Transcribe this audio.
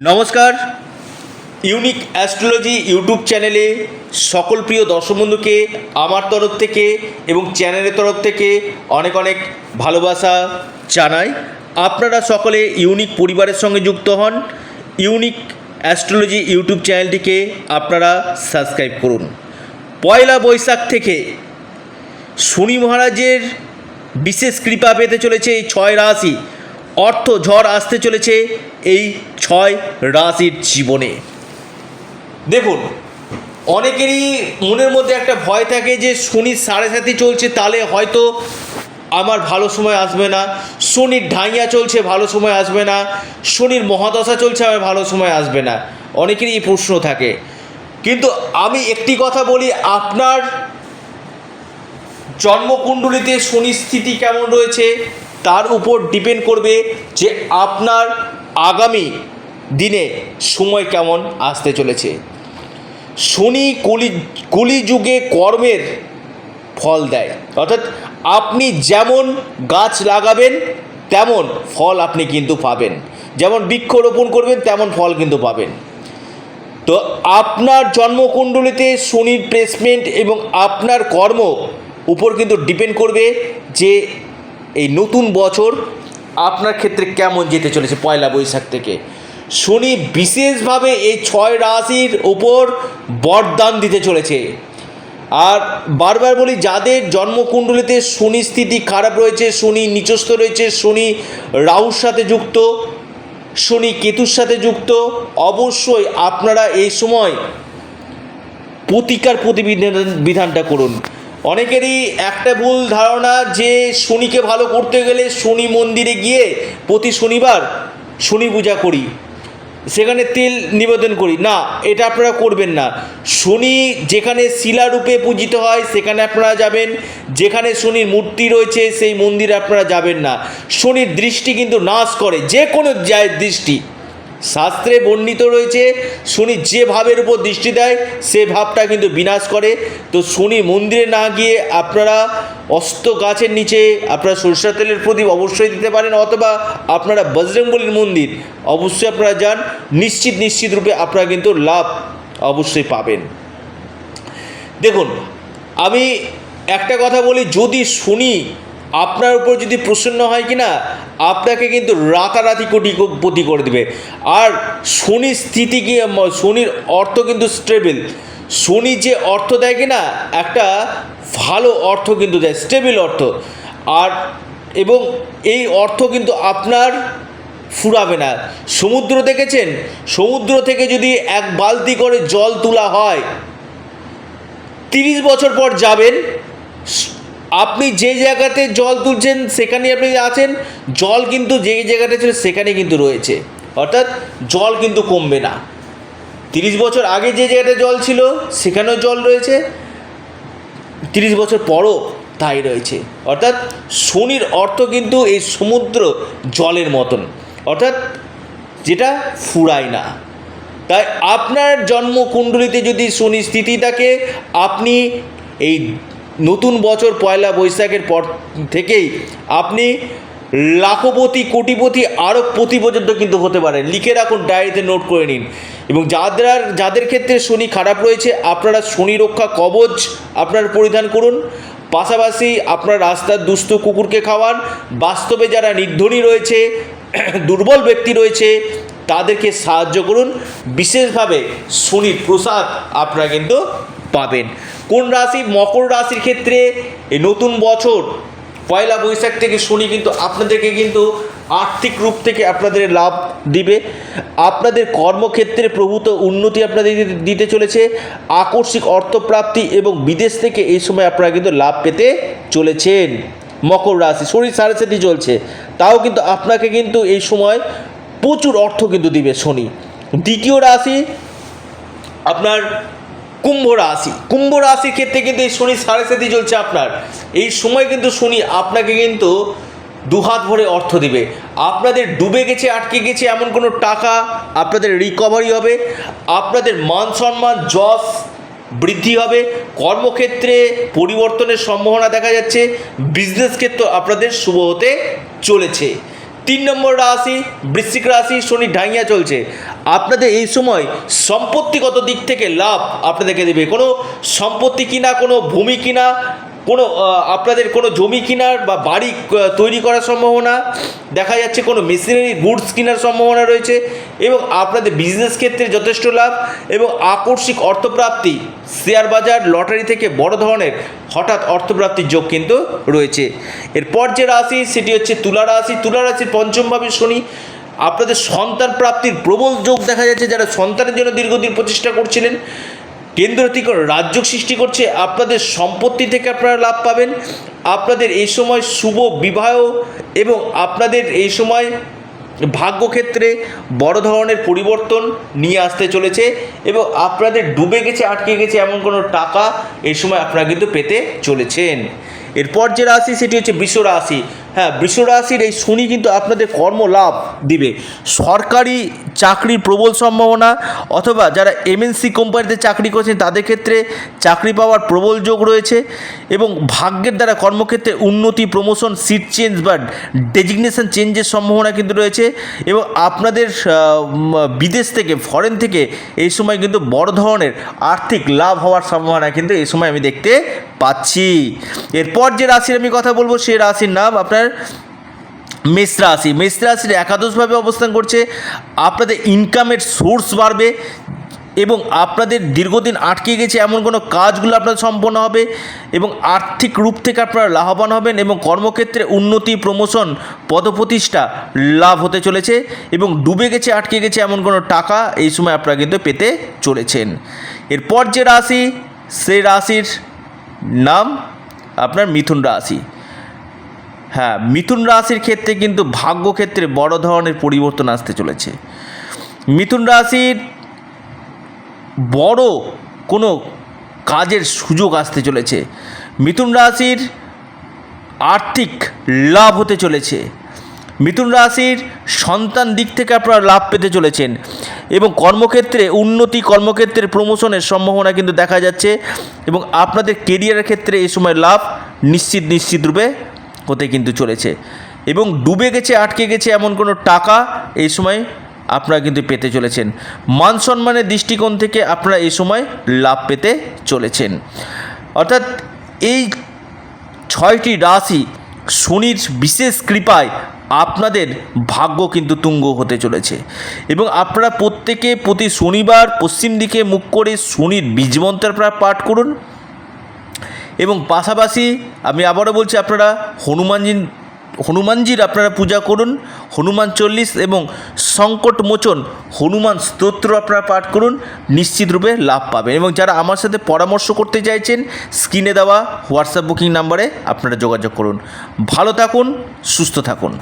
নমস্কার। Unique astrology YouTube চ্যানেলে সকল প্রিয় দর্শক বন্ধুকে, আমার তরফ থেকে এবং চ্যানেলের তরফ থেকে অনেক অনেক ভালোবাসা জানাই। আপনারা সকলে ইউনিক পরিবারের সঙ্গে যুক্ত হন। ইউনিক অ্যাস্ট্রোলজি ইউটিউব চ্যানেলটিকে আপনারা সাবস্ক্রাইব করুন। পয়লা বৈশাখ থেকে শনি মহারাজের বিশেষ কৃপা পেতে চলেছে এই ছয় রাশি। অর্থ ঝড় আসতে চলেছে এই ছয় রাশির জীবনে। দেখুন, অনেকেরই মনের মধ্যে একটা ভয় থাকে যে শনির সাড়ে সাথে চলছে, তাহলে হয়তো আমার ভালো সময় আসবে না। শনির ঢাইয়া চলছে, ভালো সময় আসবে না। শনির মহাদশা চলছে, আমার ভালো সময় আসবে না। অনেকেরই এই প্রশ্ন থাকে। কিন্তু আমি একটি কথা বলি, আপনার জন্মকুণ্ডলিতে শনি স্থিতি কেমন রয়েছে? তার উপর ডিপেন্ড করবে যে আপনার আগামী দিনে সময় কেমন আসতে চলেছে। শনি কলি, কলিযুগে কর্মের ফল দেয়। অর্থাৎ আপনি যেমন গাছ লাগাবেন, তেমন ফল আপনি কিন্তু পাবেন। যেমন বৃক্ষরোপণ করবেন, তেমন ফল কিন্তু পাবেন। তো আপনার জন্মকুণ্ডলিতে শনির প্লেসমেন্ট এবং আপনার কর্ম উপর কিন্তু ডিপেন্ড করবে যে এই নতুন বছর আপনার ক্ষেত্রে কেমন যেতে চলেছে পয়লা বৈশাখ থেকে? শনি বিশেষভাবে এই ছয় রাশির ওপর বরদান দিতে চলেছে। আর বারবার বলি, যাদের জন্মকুণ্ডলিতে শনি স্থিতি খারাপ রয়েছে, শনি নিচস্থ রয়েছে, শনি রাহুর সাথে যুক্ত, শনি কেতুর সাথে যুক্ত, অবশ্যই আপনারা এই সময় প্রতিকার প্রতিবিধান বিধানটা করুন। অনেকেরই একটা ভুল ধারণা যে শনিকে ভালো করতে গেলে শনি মন্দিরে গিয়ে প্রতি শনিবার শনি পূজা করি, সেখানে তেল নিবেদন করি। না, এটা আপনারা করবেন না। শনি যেখানে শিলারূপে পূজিত হয়, সেখানে আপনারা যাবেন। যেখানে শনির মূর্তি রয়েছে, সেই মন্দিরে আপনারা যাবেন না। শনির দৃষ্টি কিন্তু নাশ করে যে কোনো দৃষ্টি। শাস্ত্রে বর্ণিত রয়েছে, শনি যে ভাবের উপর দৃষ্টি দেয়, সে ভাবটা কিন্তু বিনাশ করে। তো শনি মন্দিরে না গিয়ে আপনারা অস্ত গাছের নিচে আপনারা সরষের তেলের প্রদীপ অবশ্যই দিতে পারেন, অথবা আপনারা বজরংবলীর মন্দির অবশ্যই আপনারা যান। নিশ্চিত নিশ্চিত রূপে আপনারা কিন্তু লাভ অবশ্যই পাবেন। দেখুন, আমি একটা কথা বলি, যদি শুনি আপনার উপর যদি প্রসন্ন হয় কি না আপনাকে কিন্তু রাতারাতি কোটি কোটিপতি করে দেবে। আর শনির স্থিতি কি শনির অর্থ কিন্তু স্টেবল শনি যে অর্থ দেয় কি না একটা ভালো অর্থ কিন্তু দেয় স্টেবল অর্থ। আর এবং এই অর্থ কিন্তু আপনার ফুরাবে না। সমুদ্র দেখেছেন? সমুদ্র থেকে যদি এক বালতি করে জল তোলা হয়, তিরিশ বছর পর যাবেন আপনি যে জায়গাতে জল তুলছেন সেখানে আপনি আছেন। জল কিন্তু যে জায়গাটা ছিল সেখানে কিন্তু রয়েছে। অর্থাৎ জল কিন্তু কমবে না। তিরিশ বছর আগে যে জায়গাটা জল ছিল, সেখানেও জল রয়েছে। তিরিশ বছর পরও তাই রয়েছে। অর্থাৎ শনির অর্থ কিন্তু এই সমুদ্র জলের মতন। অর্থাৎ যেটা ফুরায় না। তাই আপনার জন্মকুণ্ডলিতে যদি শনি স্থিতি থাকে, আপনি এই নতুন বছর পয়লা বৈশাখের পর থেকেই আপনি লাখপতি, কোটিপতি, আরও প্রতি পর্যন্ত কিন্তু হতে পারে। লিখে রাখুন, ডায়েরিতে নোট করে নিন। এবং যাদের যাদের ক্ষেত্রে শনি খারাপ রয়েছে, আপনারা শনি রক্ষা কবচ আপনার পরিধান করুন। পাশাপাশি আপনার রাস্তার দুস্থ কুকুরকে খাওয়ান। বাস্তবে যারা নির্ধনী রয়েছে, দুর্বল ব্যক্তি রয়েছে, তাদেরকে সাহায্য করুন। বিশেষভাবে শনির প্রসাদ আপনারা কিন্তু পাবেন। কোন রাশি? মকর রাশির ক্ষেত্রে এই নতুন বছর, পয়লা বৈশাখ থেকে শনি কিন্তু আপনাদেরকে কিন্তু আর্থিক রূপ থেকে আপনাদের লাভ দিবে। আপনাদের কর্মক্ষেত্রে প্রভূত উন্নতি আপনাদের দিতে- চলেছে। আকস্মিক অর্থপ্রাপ্তি এবং বিদেশ থেকে এই সময় আপনারা কিন্তু লাভ পেতে চলেছেন। মকর রাশি, শরীর সাড়ে সাথে চলছে। তাও কিন্তু আপনাকে কিন্তু এই সময় প্রচুর অর্থ কিন্তু দিবে শনি। দ্বিতীয় রাশি, আপনার কুম্ভ রাশি। কুম্ভ রাশির ক্ষেত্রে কিন্তু এই শনি সাড়ে সাথে চলছে আপনার। এই সময় কিন্তু শনি আপনাকে কিন্তু দুহাত ভরে অর্থ দিবে। আপনাদের ডুবে গেছে, আটকে গেছে এমন কোনো টাকা আপনাদের রিকভারি হবে। আপনাদের মান সম্মান, যশ বৃদ্ধি হবে। কর্মক্ষেত্রে পরিবর্তনের সম্ভাবনা দেখা যাচ্ছে। বিজনেস ক্ষেত্র আপনাদের শুভ হতে চলেছে। তিন নম্বর রাশি, বৃশ্চিক রাশি, শনি ঢাইয়া চলছে। আপনাদের এই সময় সম্পত্তিগত দিক থেকে লাভ আপনাদেরকে দেবে। কোনো সম্পত্তি কিনা, কোনো ভূমি কিনা, কোনো আপনাদের কোনো জমি কেনার বা বাড়ি তৈরি করার সম্ভাবনা, দেখা যাচ্ছে কোনো মেশিনারি গুডস কেনার সম্ভাবনা রয়েছে এবং আপনাদের বিজনেস ক্ষেত্রে যথেষ্ট লাভ এবং আকস্মিক অর্থপ্রাপ্তি, শেয়ার বাজার, লটারি থেকে বড় ধরনের হঠাৎ অর্থপ্রাপ্তির যোগ কিন্তু রয়েছে। এরপর যে রাশি, সেটি হচ্ছে তুলা রাশি। তুলা রাশির পঞ্চমভাবে শনি আপনাদের সন্তান প্রাপ্তির প্রবল যোগ দেখা যাচ্ছে যারা সন্তানের জন্য দীর্ঘদিন প্রচেষ্টা করছিলেন। কেন্দ্র থেকে রাজ্য সৃষ্টি করছে, আপনাদের সম্পত্তি থেকে আপনারা লাভ পাবেন। আপনাদের এই সময় শুভ বিবাহ এবং আপনাদের এই সময় ভাগ্যক্ষেত্রে বড় ধরনের পরিবর্তন নিয়ে আসতে চলেছে এবং আপনাদের ডুবে গেছে, আটকে গেছে এমন কোনো টাকা এই সময় আপনারা কিন্তু পেতে চলেছেন। এরপর যে রাশি, সেটি হচ্ছে বৃষ রাশি। হ্যাঁ বৃষ রাশির এই শনি কিন্তু আপনাদের কর্ম লাভ দিবে। সরকারি চাকরির প্রবল সম্ভাবনা অথবা যারা এমএনসি কোম্পানিতে চাকরি করছেন, তাদের ক্ষেত্রে চাকরি পাওয়ার প্রবল যোগ রয়েছে এবং ভাগ্যের দ্বারা কর্মক্ষেত্রে উন্নতি প্রমোশন সিট চেঞ্জ বা ডেজিগনেশন চেঞ্জের সম্ভাবনা কিন্তু রয়েছে এবং আপনাদের বিদেশ থেকে ফরেন থেকে এই সময় কিন্তু বড় ধরনের আর্থিক লাভ হওয়ার সম্ভাবনা কিন্তু এই সময় আমি দেখতে পাচ্ছি। এরপর যে রাশির আমি কথা বলব সেই রাশির নাম আপনার মেষ রাশি, মেষ রাশির একাদশভাবে অবস্থান করছে, আপনাদের ইনকামের সোর্স বাড়বে এবং আপনাদের দীর্ঘদিন আটকে গেছে এমন কোনো কাজগুলো আপনার সম্পন্ন হবে এবং আর্থিক রূপ থেকে আপনারা লাভবান হবেন এবং কর্মক্ষেত্রে উন্নতি প্রমোশন পদপ্রতিষ্ঠা লাভ হতে চলেছে এবং ডুবে গেছে, আটকে গেছে এমন কোনো টাকা এই সময় আপনারা কিন্তু পেতে চলেছেন। এরপর যে রাশি সেই রাশির নাম আপনার মিথুন রাশি। হ্যাঁ মিথুন রাশির ক্ষেত্রে কিন্তু ভাগ্যক্ষেত্রে বড় ধরনের পরিবর্তন আসতে চলেছে। মিথুন রাশির বড় কোনো কাজের সুযোগ আসতে চলেছে। মিথুন রাশির আর্থিক লাভ হতে চলেছে। মিথুন রাশির সন্তান দিক থেকে আপনারা লাভ পেতে চলেছেন এবং কর্মক্ষেত্রে, উন্নতি কর্মক্ষেত্রে প্রমোশনের সম্ভাবনা কিন্তু দেখা যাচ্ছে এবং আপনাদের কেরিয়ারের ক্ষেত্রে এই সময় লাভ নিশ্চিত নিশ্চিত রূপে হতে কিন্তু চলেছে। এবং ডুবে গেছে, আটকে গেছে এমন কোনো টাকা এই সময় আপনারা কিন্তু পেতে চলেছেন। মান সম্মানের দৃষ্টিকোণ থেকে আপনারা এই সময় লাভ পেতে চলেছেন। অর্থাৎ এই ছয়টি রাশি শনির বিশেষ কৃপায় আপনাদের ভাগ্য কিন্তু তুঙ্গ হতে চলেছে। এবং আপনারা প্রত্যেকে প্রতি শনিবার পশ্চিম দিকে মুখ করে শনির বীজমন্ত্র পাঠ করুন। এবং পাশাপাশি আমি আবারও বলছি আপনারা হনুমানজি হনুমানজির আপনারা পূজা করুন, হনুমান চল্লিশ এবং সংকট মোচন, হনুমান স্তোত্র আপনারা পাঠ করুন, নিশ্চিত রূপে লাভ পাবেন। এবং যারা আমার সাথে পরামর্শ করতে চাইছেন, স্ক্রিনে দেওয়া হোয়াটসঅ্যাপ বুকিং নাম্বারে আপনারা যোগাযোগ করুন। ভালো থাকুন, সুস্থ থাকুন।